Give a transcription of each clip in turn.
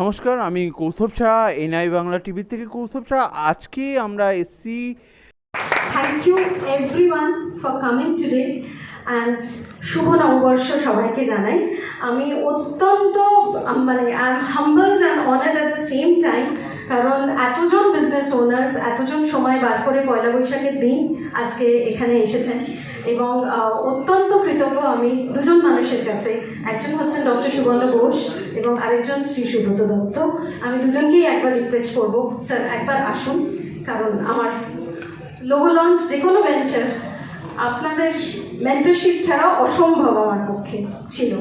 নমস্কার, আমি Kaustav Shah NI Bangla TV থেকে কৌস্তব শাহ আজকে আমরা এসছি thank you everyone for coming today and শুভ নববর্ষ সবাইকে জানাই। আমি অত্যন্ত মানে I am humbled and honoured at the same time কারণ এতজন বিজনেস ওনার্স এতজন সময় বার করে পয়লা বৈশাখের দিন আজকে এখানে এসেছেন এবং অত্যন্ত কৃতজ্ঞ আমি দুজন মানুষের কাছে। একজন হচ্ছেন ডক্টর সুবর্ণ ঘোষ এবং আরেকজন শ্রী সুব্রত দত্ত। আমি দুজনকেই একবার রিকোয়েস্ট করব স্যার একবার আসুন। কারণ আমার লোগো লঞ্চ যে কোনো ভেঞ্চার আপনাদের মেন্টরশিপ ছাড়া অসম্ভব আমার পক্ষে ছিল।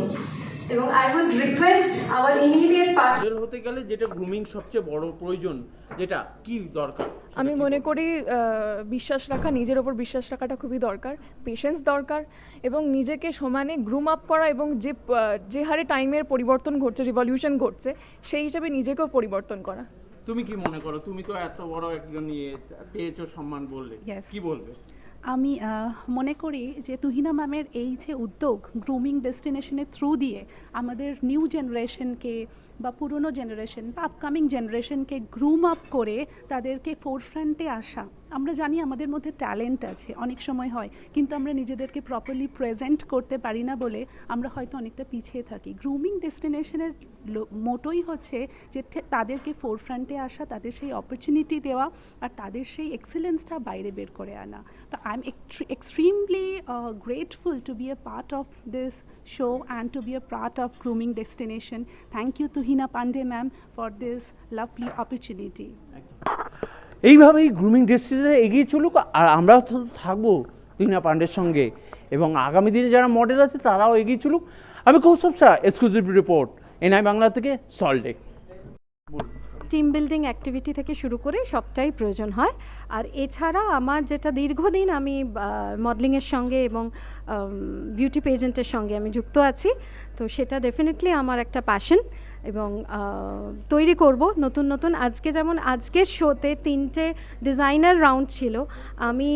এবং I would request our immediate pass হতে গেলে যেটা গ্রুমিং সবচেয়ে বড় প্রয়োজন যেটা কি দরকার? আমি মনে করি বিশ্বাস রাখা নিজের ওপর বিশ্বাস রাখাটা খুবই দরকার পেশেন্স দরকার এবং নিজেকে সমানে গ্রুম আপ করা এবং যে যে হারে টাইমের পরিবর্তন ঘটছে রিভলিউশন ঘটছে সেই হিসাবে নিজেকেও পরিবর্তন করা। তুমি কি মনে করো? তুমি তো এত বড় একজন ইয়ে পেয়েছ সম্মান বললে। কি বলবে? আমি মনে করি যে তুহিনা ম্যামের এই যে উদ্যোগ গ্রুমিং ডেস্টিনেশনের থ্রু দিয়ে আমাদের নিউ জেনারেশনকে বা পুরনো জেনারেশন বা আপকামিং জেনারেশনকে গ্রুম আপ করে তাদেরকে ফোরফ্রন্টে আসা আমরা জানি আমাদের মধ্যে ট্যালেন্ট আছে, অনেক সময় হয়, কিন্তু আমরা নিজেদেরকে প্রপারলি প্রেজেন্ট করতে পারি না বলে আমরা হয়তো অনেকটা পিছিয়ে থাকি। গ্রুমিং ডেস্টিনেশনের মোটোই হচ্ছে যে তাদেরকে ফোরফ্রন্টে আসা, তাদের সেই অপরচুনিটি দেওয়া আর তাদের সেই এক্সেলেন্সটা বাইরে বের করে আনা। তো I am extremely grateful to be a part of this show and to be a part of grooming destination thank you Tuhina Pandey ma'am for this lovely opportunity এইভাবেই গ্রুমিং ডেস্টিনেশনে এগিয়ে চলুক, আর আমরাও থাকব টিনা পান্ডের সঙ্গে। এবং আগামী দিনে যারা মডেল আছে, তারাও এগিয়ে চলুক। আমি Kaustav Shah exclusive report NI Bangla থেকে সল্টে টিম বিল্ডিং অ্যাক্টিভিটি থেকে শুরু করে সবটাই প্রয়োজন হয়। আর এছাড়া আমার যেটা দীর্ঘদিন আমি মডেলিংয়ের সঙ্গে এবং বিউটি পেজেন্টের সঙ্গে আমি যুক্ত আছি, তো সেটা ডেফিনেটলি আমার একটা প্যাশন এবং তৈরি করব নতুন নতুন। আজকে যেমন আজকের শোতে তিনটে ডিজাইনার রাউন্ড ছিল। আমি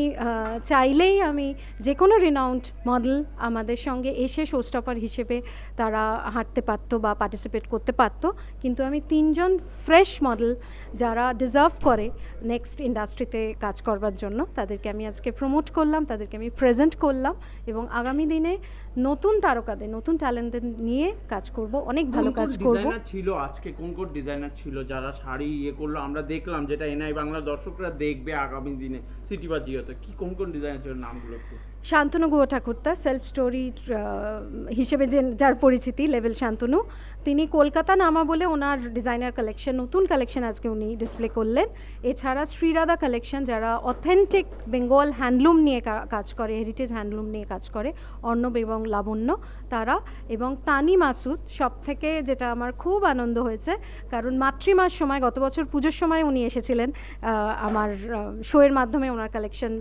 চাইলেই আমি যে কোনো রিনাউন্ড মডেল আমাদের সঙ্গে এসে শোস্টপার হিসেবে তারা হাঁটতে পারতো বা পার্টিসিপেট করতে পারতো। কিন্তু আমি তিনজন ফ্রেশ মডেল যারা ডিজার্ভ করে নেক্সট ইন্ডাস্ট্রিতে কাজ করবার জন্য, তাদেরকে আমি আজকে প্রমোট করলাম, তাদেরকে আমি প্রেজেন্ট করলাম এবং আগামী দিনে নতুন তারকাদের নতুন ট্যালেন্টদের নিয়ে কাজ করব অনেক ভালো কাজ করব। ছিল আজকে? কোন কোন ডিজাইনার ছিল যারা শাড়ি ইয়ে করল? আমরা দেখলাম যেটা এনআই বাংলার দর্শকরা দেখবে আগামী দিনে সিটি বা জিওতে। কি কোন কোন ডিজাইনার ছিল নামগুলো একটু? শান্তনু গুহ ঠাকুরতা সেলফ স্টোরি হিসেবে যে যার পরিচিতি লেভেল শান্তনু। তিনি কলকাতা নামা বলে ওনার ডিজাইনার কালেকশন নতুন কালেকশন আজকে উনি ডিসপ্লে করলেন। এছাড়া শ্রীরাধা কালেকশন যারা অথেন্টিক বেঙ্গল হ্যান্ডলুম নিয়ে কাজ করে হেরিটেজ হ্যান্ডলুম নিয়ে কাজ করে, অর্ণব এবং লাবণ্য তারা। এবং তানি মাসুদ সব থেকে যেটা আমার খুব আনন্দ হয়েছে, কারণ মাতৃমার সময়, গত বছর পুজোর সময় উনি এসেছিলেন আমার শোয়ের মাধ্যমে ওনার কালেকশন